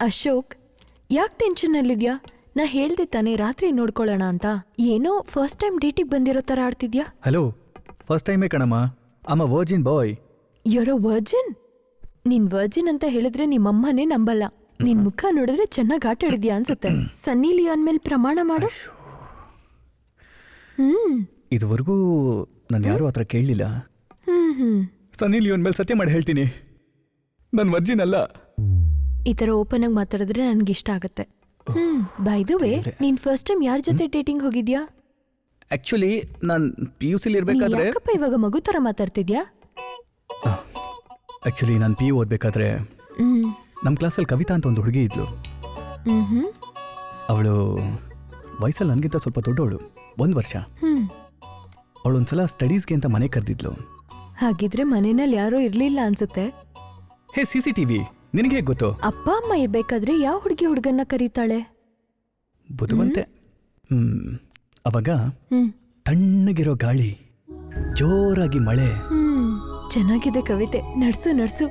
ಅಶೋಕ್ ಯಾಕೆ ಟೆನ್ಷನ್ನಲ್ಲಿದ್ಯಾ ನಾ ಹೇಳ್ದೆ ತಾನೇ ರಾತ್ರಿ ನೋಡ್ಕೊಳ್ಳೋಣ ಅಂತ. ಏನೋ ಫಸ್ಟ್ ಟೈಮ್ ಡೇಟಿಗೆ ಬಂದಿರೋ ಥರ ಆಡ್ತಿದ್ಯಾ? ಹಲೋ ಫಸ್ಟ್ ಟೈಮೇ ಕಣಮ್ಮ. ಅಮ್ಮ ವರ್ಜಿನ್ ಬಾಯ್ ಯೊರ ವರ್ಜಿನ್ ನಿನ್ ವರ್ಜಿನ್ ಅಂತ ಹೇಳಿದ್ರೆ ನಿಮ್ಮಮ್ಮನೇ ನಂಬಲ್ಲ. ನಿನ್ ಮುಖ ನೋಡಿದ್ರೆ ಚೆನ್ನಾಗಿ ಆಟ ಆಡಿದ್ಯಾ ಅನ್ಸುತ್ತೆ. ಸನ್ನಿ ಲಿಯೋನ್ ಮೇಲೆ ಪ್ರಮಾಣ ಮಾಡು. ಹ್ಮ್ ಇದುವರೆಗೂ ನಾನು ಯಾರೂ ಆ ಥರ ಕೇಳಲಿಲ್ಲ. ಹ್ಮ್ ಹ್ಮ್. ಸನ್ನಿ ಲಿಯೋನ್ ಮೇಲೆ ಸತ್ಯ ಮಾಡಿ ಹೇಳ್ತೀನಿ. ನಾನು ವರ್ಜಿನ್ ಅಲ್ಲ. ಈ ಥರ ಓಪನ್ ಆಗಿ ಮಾತಾಡಿದ್ರೆ ನನ್ಗೆ ಇಷ್ಟ ಆಗುತ್ತೆ ಹ್ಮ್ ಬೈ ದ ವೇ. ನೀನ್ ಫಸ್ಟ್ ಟೈಮ್ ಯಾರ ಜೊತೆ ಡೇಟಿಂಗ್ ಹೋಗಿದ್ಯಾ? ಆಕ್ಚುಲಿ ನಾನು ಪಿ ಯು ಸಿಲಿ ನೀನ್ ಇರಬೇಕಾದ್ರೆ ಯಾಕಪ್ಪ ಇವಾಗ ಮಗು ತರ ಮಾತಾಡ್ತಿದ್ಯಾ? ಆಕ್ಚುಲಿ ನಾನು ಪಿ ಯು ಓದಬೇಕಾದ್ರೆ ಹ್ಮ್. ನಮ್ಮ ಕ್ಲಾಸಲ್ಲಿ ಕವಿತಾ ಅಂತ ಒಂದು ಹುಡುಗಿ ಇದ್ಲು. ಹ್ಮ್ ಹ್ಮ್ ಅವಳು ವಯಸ್ಸಲ್ಲಿ ನನಗಿಂತ ಸ್ವಲ್ಪ ದೊಡ್ಡವಳು ಒಂದು ವರ್ಷ. ಹ್ಮ್. ಅವಳು ಒಂದ್ಸಲ ಸ್ಟಡೀಸ್ಗೆ ಅಂತ ಮನೆ ಕರೆದಿದ್ಲು. ಹಾಗಿದ್ರೆ ಮನೆಯಲ್ಲಿ ಯಾರೂ ಇರ್ಲಿಲ್ಲ ಅನ್ಸುತ್ತೆ. Hey C C T V ನಿನಗೆ ಗೊತ್ತು? ಅಪ್ಪ ಅಮ್ಮ ಇರ್ಬೇಕಾದ್ರೆ ಯಾವ ಹುಡುಗಿ ಹುಡುಗನ್ನ ಕರೀತಾಳೆ? ಬುದ್ಧಿವಂತೆ ಹ್ಮ್ ಅವಾಗ ಹ್ಮ್. ತಣ್ಣಗಿರೋ ಗಾಳಿ ಜೋರಾಗಿ ಮಳೆ. ಹ್ಮ್ ಚೆನ್ನಾಗಿದೆ ಕವಿತೆ. ನಡ್ಸು ನಡ್ಸು.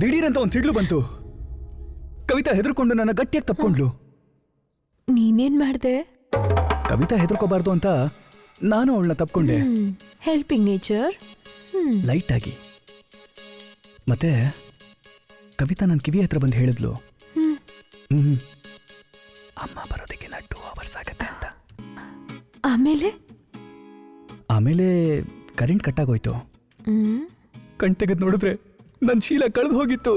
ದಿಢೀರಂತ ಒಂದು ಸಿಡ್ಲು ಬಂತು. ಕವಿತಾ ಹೆದರ್ಕೊಂಡು ನನ್ನ ಗಟ್ಟಿಯಾಗಿ ತಪ್ಕೊಂಡ್ಲು. ನೀನೇನ್ ಮಾಡ್ದೆ? ಕವಿತಾ ಹೆದರ್ಕೋಬಾರ್ದು ಅಂತ ನಾನು ಅವಳನ್ನ ತಪ್ಕೊಂಡೆ. Helping nature hmm. ಲೈಟ್ ಆಗಿ. ಮತ್ತೆ ಕವಿತಾ ನನ್ನ ಕಿವಿ ಹತ್ರ ಬಂದು ಹೇಳಿದ್ಲು. ಹ್ಮ್. ಹ್ಮ್. ಅಮ್ಮ ಬರೋದಕ್ಕೆ ನಾ ಟೂ ಅವರ್ಸ್ ಆಗತ್ತೆ ಅಂತ. ಆಮೇಲೆ? ಆಮೇಲೆ ಕರೆಂಟ್ ಕಟ್ಟಾಗೋಯ್ತು ಹ್ಮ್. ಕಣ್ ತೆಗೆದು ನೋಡಿದ್ರೆ ನನ್ನ ಶೀಲ ಕಳೆದು ಹೋಗಿತ್ತು.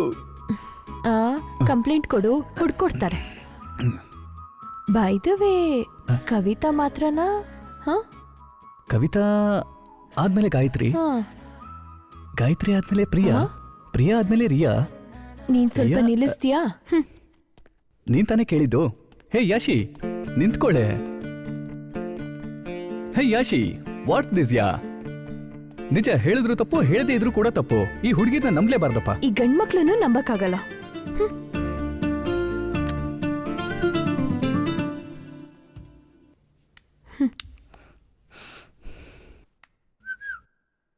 ಆ ಕಂಪ್ಲೇಂಟ್ ಕೊಡು ಹುಡ್ಕೊಡ್ತಾರೆ ಬೈ ದ ವೇ ಕವಿತಾ ಮಾತ್ರನಾ? ಹಾ? ಕವಿತಾ ಆದ್ಮೇಲೆ ಗಾಯತ್ರಿ. ಹಾ. ಗಾಯತ್ರಿ ಆದ್ಮೇಲೆ ಪ್ರಿಯಾ? ಪ್ರಿಯಾ ಆದ್ಮೇಲೆ ರಿಯಾ? ನೀನ್ ಸ್ವಲ್ಪ ಅಯ್ಯ. ನಿಲ್ಲಿಸ್ತೀಯಾ? ಹ್ಮ್. ನೀನ್ ತಾನೇ ಕೇಳಿದ್ದು? Hey Yashi ನಿಂತ್ಕೊಳ್ಳೆ hey Yashi what's this yeah? ನಿಜ ಹೇಳಿದ್ರು ತಪ್ಪು ಹೇಳದೇ ಇದ್ರು ಕೂಡ ತಪ್ಪು. ಈ ಹುಡುಗಿನ ನಂಬಲೇಬಾರ್ದಪ್ಪ. ಈ ಗಂಡ್ಮಕ್ಳನ್ನು ನಂಬಕ್ಕಾಗಲ್ಲ.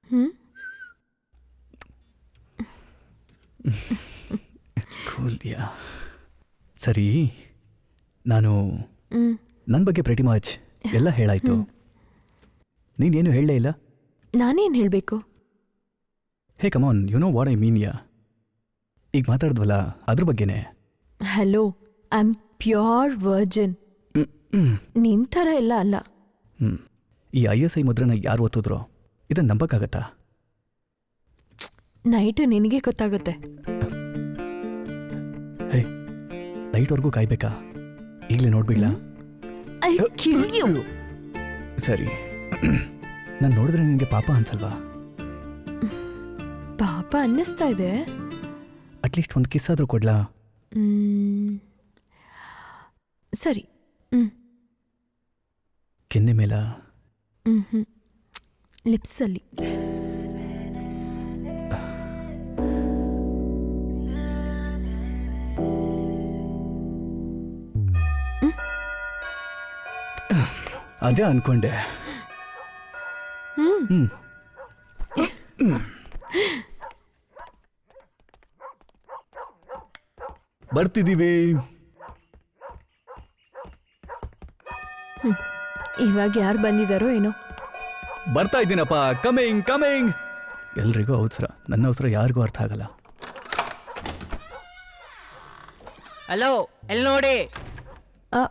ಹ್ಮ್. ಕೂಲ್ಯಾ ಸರಿ ನಾನು ಹ್ಮ್. ನನ್ನ ಬಗ್ಗೆ ಪ್ರೆಟಿ ಮಚ್ ಎಲ್ಲ ಹೇಳಾಯ್ತು. ನೀನೇನು ಹೇಳಲೇ ಇಲ್ಲ? ನಾನೇನು ಹೇಳಬೇಕು? Hey come on you know what I mean ya? ಈಗ ಮಾತಾಡಿದ್ವಲ್ಲ ಅದ್ರ ಬಗ್ಗೆನೇ. Hello I am pure virgin ನಿನ್ ಥರ ಎಲ್ಲ ಅಲ್ಲ. ಹ್ಮ್. ಈ ಐ ಎಸ್ ಐ ಮುದ್ರನ ಯಾರು ಒತ್ತಿದ್ರು ಇದನ್ನ ನಂಬಕ್ಕಾಗತ್ತಾ? ನೈಟ್ ನಿನಗೆ ಗೊತ್ತಾಗುತ್ತೆ. ನೈಟ್ವರೆಗೂ ಕಾಯ್ಬೇಕಾ? ಈಗಲೇ ನೋಡ್ಬಿಡ್ಲಾ? I kill you. ಸರಿ. ನಾನು ನೋಡಿದ್ರೆ ನಿನಗೆ ಪಾಪ ಅನ್ಸಲ್ವಾ? ಪಾಪ ಅನ್ನಿಸ್ತಾ ಇದೆ. ಅಟ್ಲೀಸ್ಟ್ ಒಂದು ಕಿಸ್ ಆದರೂ ಕೊಡ್ಲಾ? ಮ್, ಸರಿ. ಹ್ಮ್. ಕೆನ್ನೆ ಮೇಲ? ಲಿಪ್ಸಲ್ಲಿ ಅದೇ ಅನ್ಕೊಂಡೆ. ಹ್ಮ್. ಬರ್ತಿದೀವಿ. ಇವಾಗ ಯಾರು ಬಂದಿದ್ದಾರೋ ಏನೋ. ಬರ್ತಾ ಇದ್ದೀನಪ್ಪ. ಕಮಿಂಗ್ ಕಮಿಂಗ್ ಎಲ್ರಿಗೂ ಅವಸರ. ನನ್ನ ಅವಸರ ಯಾರಿಗೂ ಅರ್ಥ ಆಗಲ್ಲ. ಹಲೋ ಎಲ್ಲಿ ನೋಡಿ?